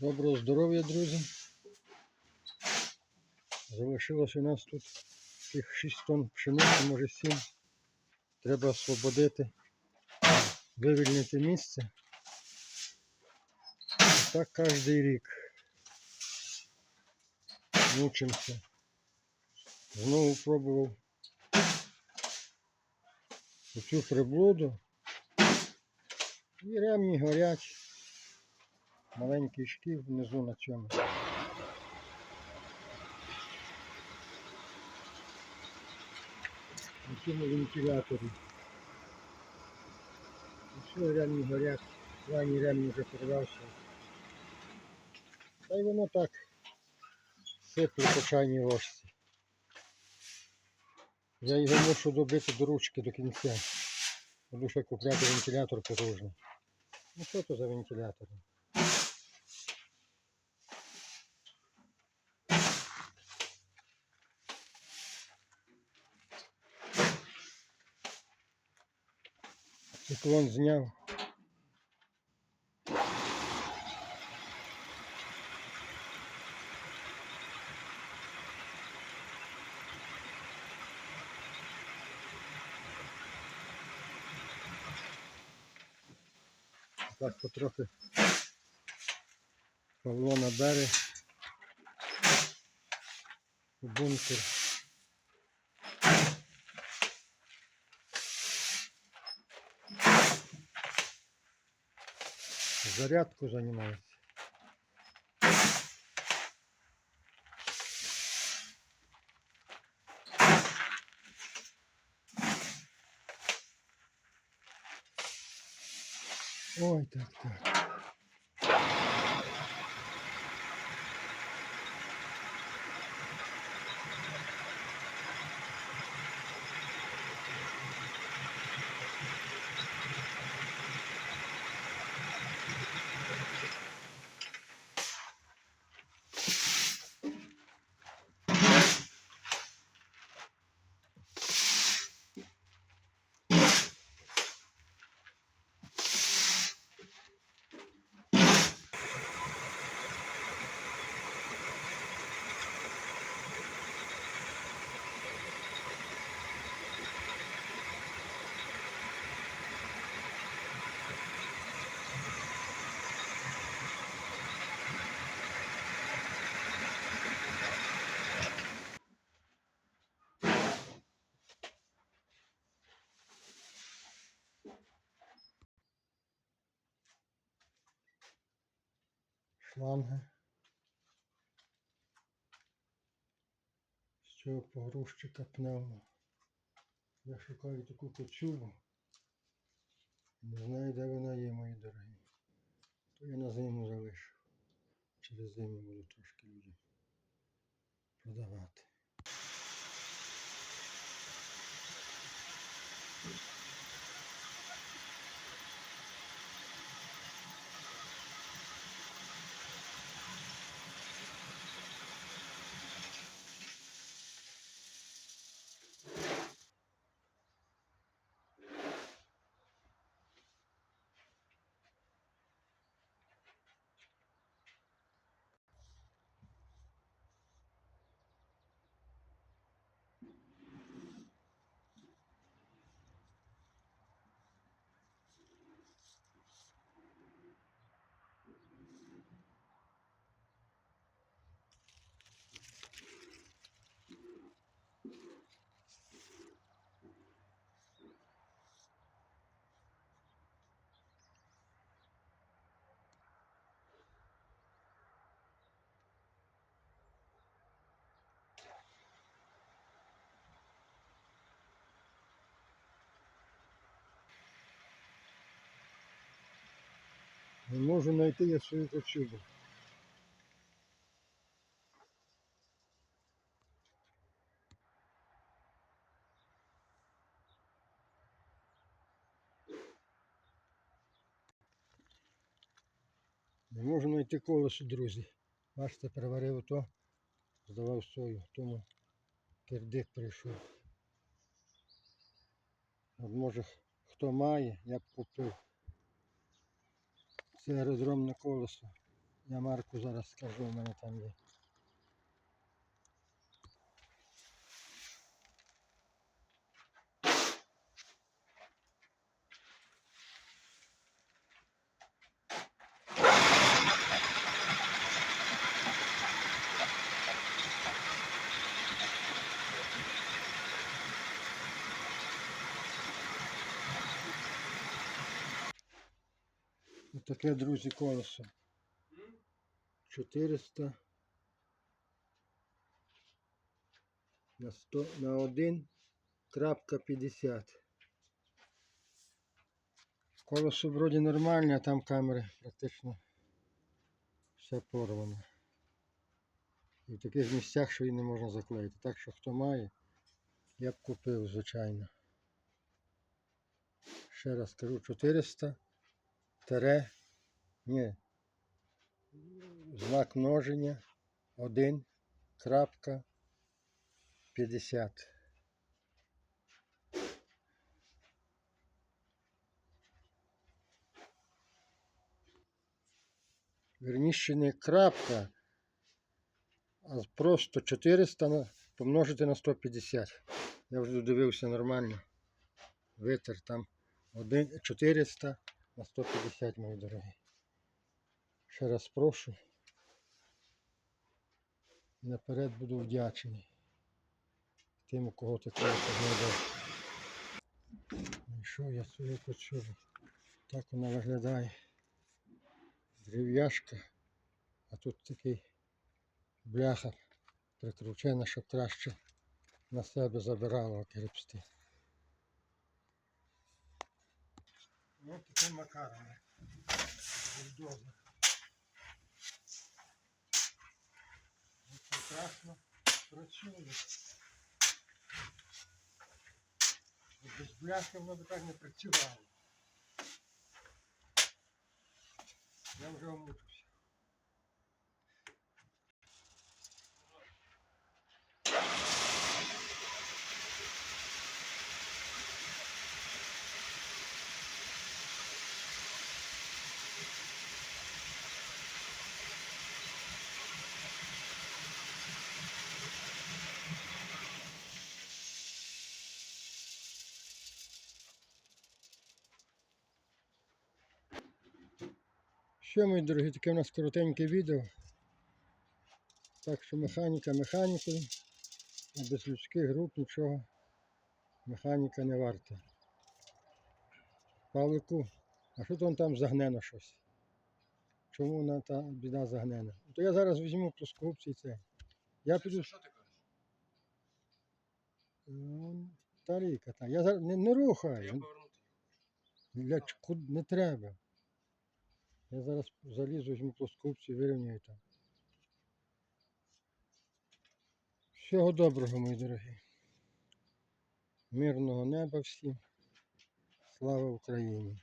Доброго здоров'я, друзі. Залишилось у нас тут таких 6 тонн пшениці, може 7. Треба освободити, вивільнити місце. І так кожен рік. Мучимося. Знову пробував цю приблуду. І ремні горять. Маленький шків внизу на цьому. На цьому вентиляторі. Все, ремні горять. Крайній ремні вже порвався. Та й воно так сипле по чайній ложці. Я його мушу добити до ручки до кінця. Буду ще купляти вентилятор потужний. Ну що то за вентилятор? Циклон зняв. Так потрохи Павло набере бункер. Зарядку занимается. Ой, так, так. Шланги. З цього погрузчика пневмо. Я шукаю таку коцюбу. Не знаю, де вона є, мої дорогі. То я на зиму залишу. Через зиму буду трошки людям продавати. Не можу знайти я свою коцюбу. Не можу знайти колесо, друзі. Бачите, переварив то, здавав сою, тому кирдик прийшов. От може хто має, я б купив. Це аеродромне колесо Я Марку зараз скажу, у мене там є. Таке, друзі, колесо. 400 на 100 на 1 крапка 50. Колесо вроді нормальне, а там камери практично все порвано. І в таких місцях, що її не можна заклеїти. Так що хто має, я б купив, звичайно. Ще раз кажу, 400 тере, ні, знак множення 1 крапка 50. Верніше не крапка, а просто 400 на, помножити на 150. Я вже дивився нормально. Витер там 1, 400 на 150, мої дорогі. Ще раз прошу. Наперед буду вдячний тим, у кого таке знайдеш. Знайшов я свою кочуру. Так вона виглядає. Дерев'яшка, а тут такий бляха прикручена, щоб краще на себе забирало гребсти. Ну, таким макаром. Бульдозер. Прекрасно працює. Без бляхи воно б так не працювало. Я вже вмучився. Що, мої дорогі, таке у нас коротеньке відео. Так що механіка механікою, а без людських груп нічого механіка не варта. Павлику, а що то там загнено щось? Чому вона та біда загнена? То я зараз візьму плоскогубці і це. Я піду. Що ти кажеш? Ну, Таріка, та. Я зараз не, не рухаю. Я повернути. Не треба. Я зараз залізу, візьму плоскопці, вирівняю там. Всього доброго, мої дорогі. Мирного неба всім. Слава Україні!